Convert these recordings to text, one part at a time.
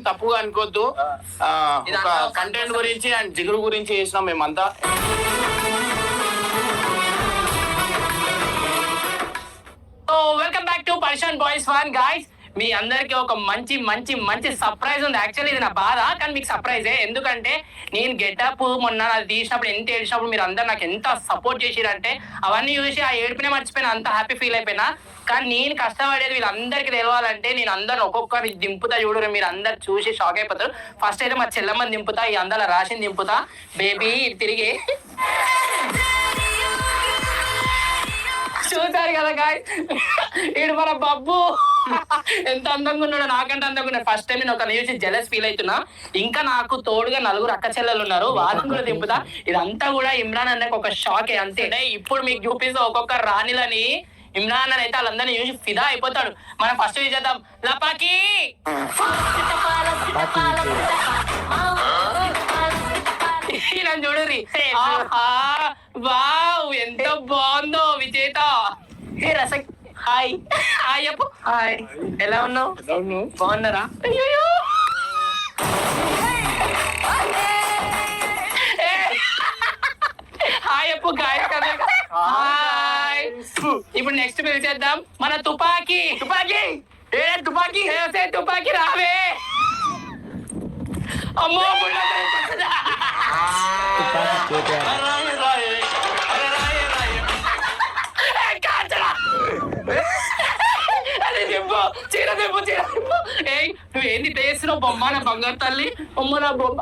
తప్పుగా అనుకోవద్దు. ఆ, ఒక కంటెంట్ గురించి అండ్ జిగురు గురించి చేసినాం మేమంతా. సో వెల్కమ్ బ్యాక్ టు పర్షన్ బాయ్స్ వన్ గాయ్స్ మీ అందరికి ఒక మంచి మంచి మంచి సర్ప్రైజ్ ఉంది. యాక్చువల్లీ ఇది నా బాధ కానీ మీకు సర్ప్రైజే ఎందుకంటే నేను గెటప్ మొన్న అది తీసినప్పుడు ఎంత ఏడిచినప్పుడు మీరు అందరు నాకు ఎంత సపోర్ట్ చేసిరంటే అవన్నీ చూసి ఆ ఏడుపునే మర్చిపోయినా అంత హ్యాపీ ఫీల్ అయిపోయినా. కానీ నేను కష్టపడేది వీళ్ళందరికీ తెలవాలంటే నేను అందరు ఒక్కొక్కరి దింపుతా చూడరు. మీరు అందరు చూసి షాక్ అయిపోతారు. ఫస్ట్ అయితే మా చెల్లమ్మని దింపుతా ఈ అందర రాసిని దింపుతా. బేబీ తిరిగి. చూసారు కదా గాయ్ ఈడు మన బబ్బు. ఎంత అందంగా ఉన్నాడో నాకంటే అందంగా ఉన్నాడు. ఫస్ట్ టైం నేను ఒక చూసి జెలస్ ఫీల్ అవుతున్నా. ఇంకా నాకు తోడుగా నలుగురు అక్క చెల్లెలు ఉన్నారు. వాళ్ళని కూడా దింపుతా ఇదంతా కూడా ఇమ్రాన్ అన్నకు ఒక షాక్ అంతే. ఇప్పుడు మీకు చూపిస్తే ఒక్కొక్క రాణిలని ఇమ్రాన్ అని అయితే వాళ్ళందరినీ చూసి ఫిదా అయిపోతాడు. మనం ఫస్ట్ చేద్దాం. లపాకి! చూడురి ఆహా, వావ్ ఎంత బాగుందో విజేత. రసక్ హాయ్. హాయ్ చెప్పు. హాయ్. ఎలా ఉన్నావు? బాగున్నారా? అయ్యో హాయ్ చెప్పు గాయ కదా హాయ్ ఇప్పుడు నెక్స్ట్ పిలిచేద్దాం. మన తుపాకీ. తుపాకీ? ఏ తుపాకీ? ఏ తుపాకీ రావే. అమ్మో బుల్లెట్. నువ్వు ఏంది చేస్తున్నావు? బొమ్మ నా బంగారు తల్లి. బొమ్మ నా బొమ్మ.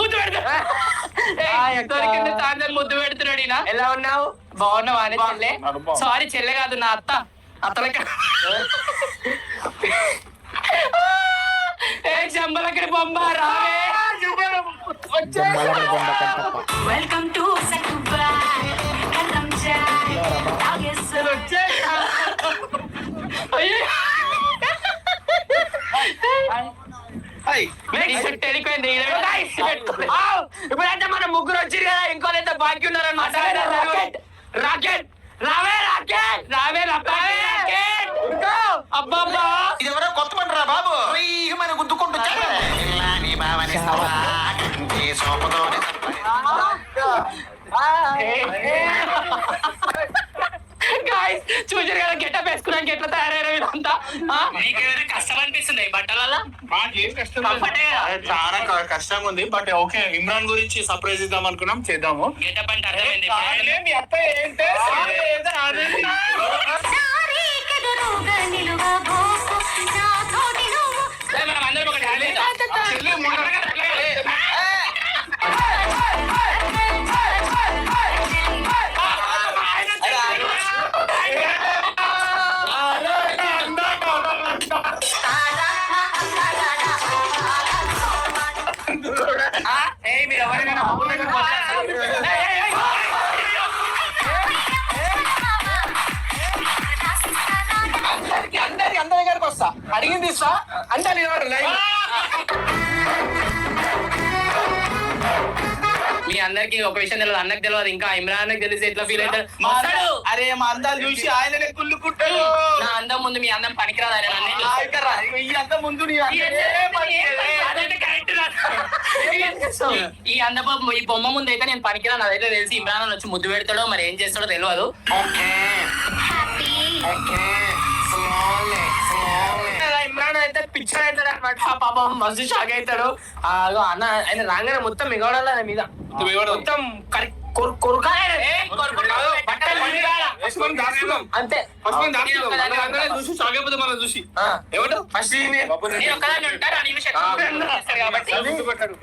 ముద్దు పెడతా. తాందని ముద్దు పెడుతున్నాడు ఈయన. ఎలా ఉన్నావు? బాగున్నావా అని చెల్లె? సారీ చెల్లె కాదు నా అత్త. అత్తలక. ఏ జంబలక్కడి బొమ్మ రావే. వచ్చే. వెల్కమ్ టు తాగేసు ఇప్పుడు అంటే మన ముగ్గురు వచ్చారు కదా ఇంకోదైతే బాకీ ఉన్నారన్నమాట. రాకెట్! రాకెట్! రావే రాకెట్! రావే రాకెట్! ఉరుకో. అబ్బబ్బా ఇది ఎవరో కొత్త పంటరా బాబు. మన గుద్దుకుంటూ చూసారు కదా ఎట్లా తయారయ్యారు వీళ్ళంతా? నీకేమైనా కష్టం అనిపిస్తుంది బట్టల? చాలా కష్టంగా ఉంది బట్ ఓకే ఇమ్రాన్ గురించి సర్ప్రైజ్ ఇద్దాం అనుకున్నాం చేద్దాము. గెటప్ అంటే అర్థమైంది. అందరి అందరి దగ్గరికి వస్తా అడిగింది ఇస్తా అంటే నిలబడు లైన్ మీ అందరికి ఒక విషయం తెలియదు అన్నకు తెలియదు ఇంకా ఇమ్రాన్ తెలిసి ఎట్లా ఫీల్ అవుతాడు మాట్లాడు అరే మా అందాలు చూసి ఆయననే కుళ్ళుకుంటాడు. నా అందం ముందు మీ అందం పనికిరాదు ఆయన ఈ అంత ముందు ఈ అందం ఈ బొమ్మ ముందు అయితే నేను పనికిరాను అదైతే తెలిసి ఇమ్రాన్ వచ్చి ముద్దు పెడతాడో మరి ఏం చేస్తాడో తెలియదు హ్యాపీ ఇమ్రాన్ అయితే పిక్చర్ అవుతాడు అనమాట పాపం మస్తు షాక్ అవుతాడు అన్న ఆయన రాగానే మొత్తం మిగవడాలి మీద. మొత్తం కరి- అంతే. చూసి మనం చూసి ఫస్ట్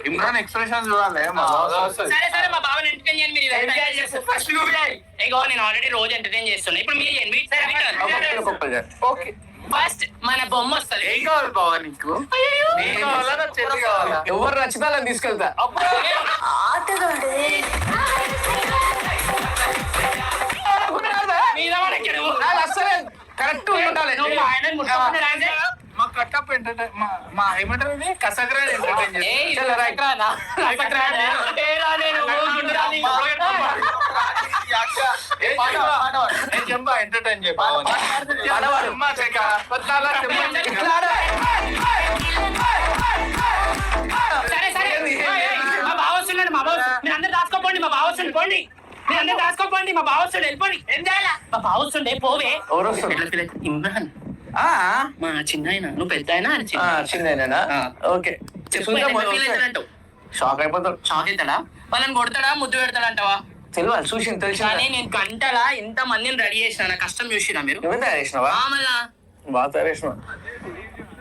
ఇమ్రాన్ ఎక్స్ప్రెషన్ చూడాలి సరే సరే. మా ఎంటర్టైన్ చేయండి మీరు ఎంజాయ్ చేస్తారు. ఫస్ట్ ఇగో నేను ఆల్రెడీ రోజు ఎంటర్టైన్ చేస్తున్నా. ఇప్పుడు మీరు చేయండి ఓకే ఫస్ట్ మన బొమ్మ వస్తుంది. ఏం కావాలి నీకు? ఎవరు నచ్చితే తీసుకెళ్తా. కరెక్ట్ ఉండాలి మా కట్టప్ ఏంటంటే మా ఏమంటారు ఇది కసగ్రా చెంబా ఎంటర్టైన్ చెప్పాలి సరే సరే మా బావ వస్తున్నాడు మా బావ మీరు అందరు దాచుకోపోండి మా బావ వస్తుంది పోండి అందరు దాచుకోపోండి మా బావ వస్తుండే వెళ్ళిపోండి. ఏం చేయాలా? మా బావ వస్తుండే పోవే. ఎవరు? ఇమ్రాన్. ఆ, మా చిన్న ఆయన నువ్వు పెద్ద ఆయన ఆ, చిన్న చిన్నదేనా ఆ. ఓకే. చెప్పు చూద్దాం మరి? షాక్ అయిపోతాడు షాక్ అవుతాడా? వాళ్ళని కొడతాడా? ముద్దు పెడతాడంటావా? తెలియాలి చూసి తెలిసి కానీ నేను గంటలా ఇంత మందిని రెడీ చేసిన నా కష్టం చూసినా మీరు. నువ్వే తయారు చేసినావా? ఆ మళ్ళా. బాగా తయారు చేసినావు.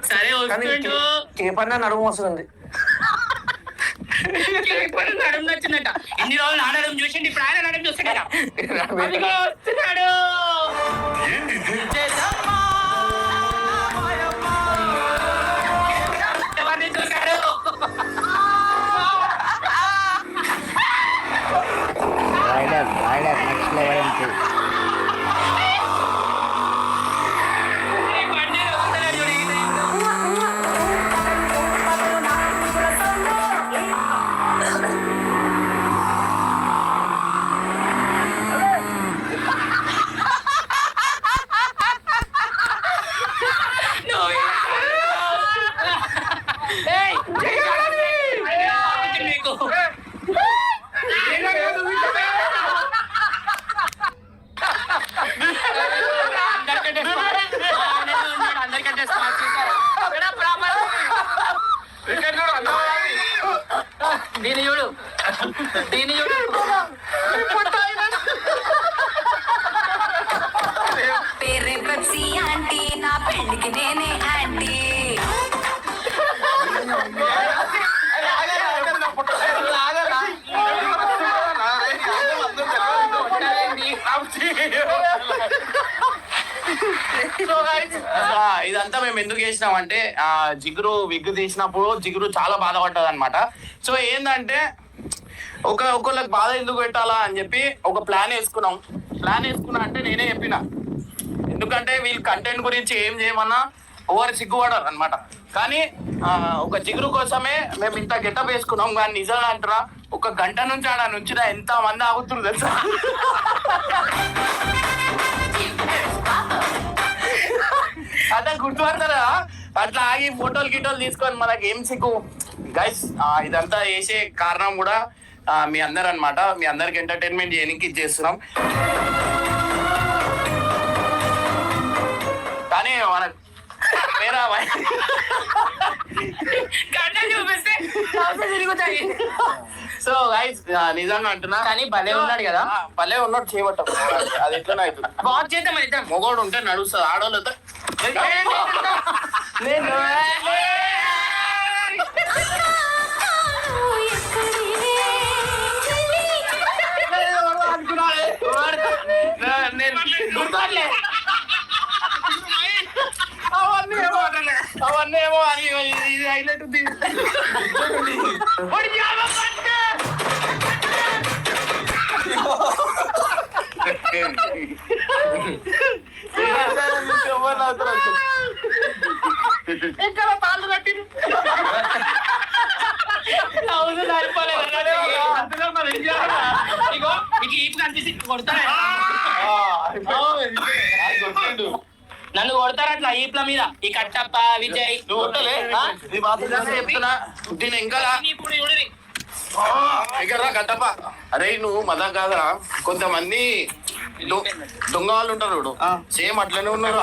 సరే కానీ వస్తుండు. ఏ పని నడుము వస్తుంది ఎన్ని రోజులు నడుము చూసిండి? ఇప్పుడు ఆయన నడుము చూస్తాడా దీని చూడు. దీని చూడు. పేరే పెప్సీ ఆంటీ నా పెళ్ళికి నేనే Ah, ah, ఇదంతా మేము ఎందుకు చేసినాం అంటే ఆ, జిగురు విగ్గు తీసినప్పుడు జిగురు చాలా బాధపడ్డది అనమాట సో ఏంటంటే ఒక ఒకళ్ళకి బాధ ఎందుకు పెట్టాలా అని చెప్పి ఒక ప్లాన్ వేసుకున్నాం. ప్లాన్ వేసుకున్నా అంటే నేనే చెప్పిన. ఎందుకంటే వీళ్ళు కంటెంట్ గురించి ఏం చేయమన్నా ఓవర్ సిగ్గుపడరు అనమాట కానీ ఒక జిగురు కోసమే మేము ఇంత గెటప్ వేసుకున్నాం. కానీ నిజం అంటారా? ఒక గంట నుంచి ఆడ నుంచి ఎంత మంది ఆగుతుంది తెలుసా? అట్లా గుర్తుపడతారా? అట్లా ఆగి ఫోటోలు గిటోలు తీసుకొని మనకి ఏం సిగ్గు? గైస్ ఇదంతా వేసే కారణం కూడా మీ అందరు అనమాట మీ అందరికి ఎంటర్టైన్మెంట్ చేయడానికి ఇది చేస్తున్నాం. కానీ మన వేరే చూపిస్తే తిరుగుతాయి. సో గైస్ నిజంగా అంటున్నా. కానీ భలే ఉన్నాడు కదా. భలే ఉన్నాడు చేయబట్ట. అది ఎట్లా అవుతుంది బాగా చేద్దాం మరి ఇద్దరం మొగోడు ఉంటే నడుస్తుంది ఆడవాళ్ళతో నేను నేను హైలైట్ ఉంది? ఎక్కడ తాళ్ళు కట్టి? నవ్వులు సరిపోలేదు. అందులో మరి ఏం చేయాలా? ఇగో మీకు ఈపు కనిపిస్తే కొడతారా నన్ను కొడతారు అట్లా ఈప్ల మీద. ఈ కట్టప్ప విజయ్ చెప్తున్నా. ఇంకా ఇప్పుడు కట్టప్ప. అరే నువ్వు మదా కాదరా. కొంతమంది దొంగ వాళ్ళు ఉంటారు సేమ్ అట్లనే ఉన్నారు.